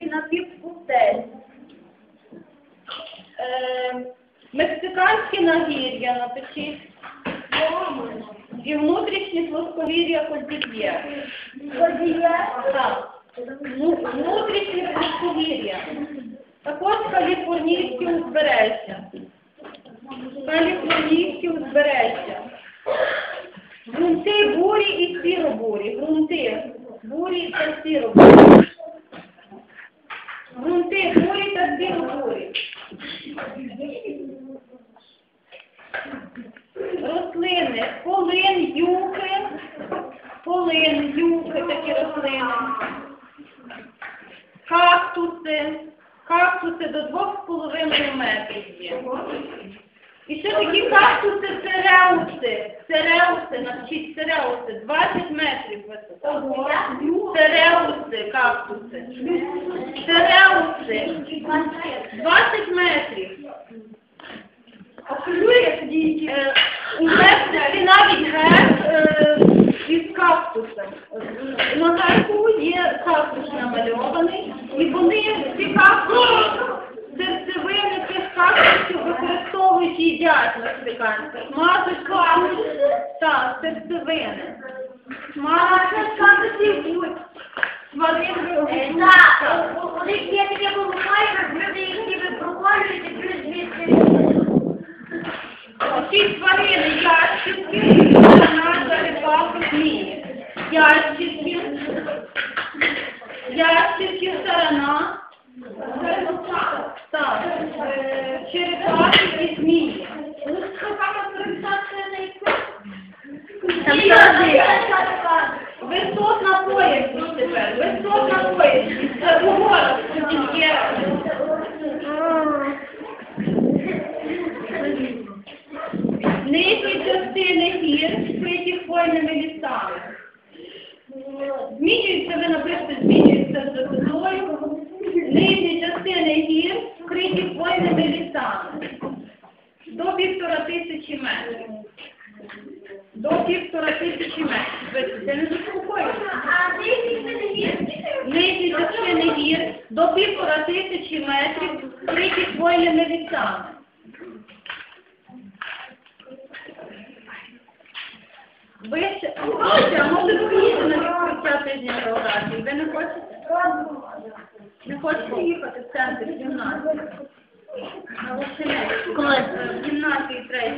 напівпустель. Е, Мексиканське нагір'я напишіть. І внутрішні плоскогір'я Кольдів'є. Так. Ну, Внутрішні плоскогір'я. Також каліфорнійське узбережжя. Каліфорнійське узбережжя. Грунти бурі і сіробурі. Грунти бурі та сіробурі. Грунти бурі та сіробурі. Рослини. Полин, юхи. Полин, юхи, такі рослини. Кактуси. Кактуси до 2,5 метрів є. І ще такі кактуси цереуси. Цереуси, навчіть цереуси. 20 метрів висота. Цереуси, кактуси. Цереуси. 20 метрів. Е, У Мексиці навіть герб е, із кактусом. На гербу є кактус намальований, і вони ці кактуси, серцевини цих кактусів використовують і їдять мексиканці. Смажуть кактуси, так, серцевини. Смажуть кактусів будь. Тварин Ці тварини ящики, наша рибалка змії. Ящики, ящики, сарана, черепахи і змії. Висот на поясі тепер, висот на поясі. Це горах тут є. Хвойними лісами. Змінюються, ви напишете, змінюються з висотою. Нижні частини гір вкриті хвойними лісами. До півтора тисячі метрів. До півтора тисячі метрів. Це не заспокоюєте. Нижні частини гір до півтора тисячі метрів вкриті хвойними лісами. Ви ще, хочете, а може ви поїдете на відкриття тижня географії? Ви не хочете? Не хочете їхати в центр гімназії? На Коли В гімназії третій.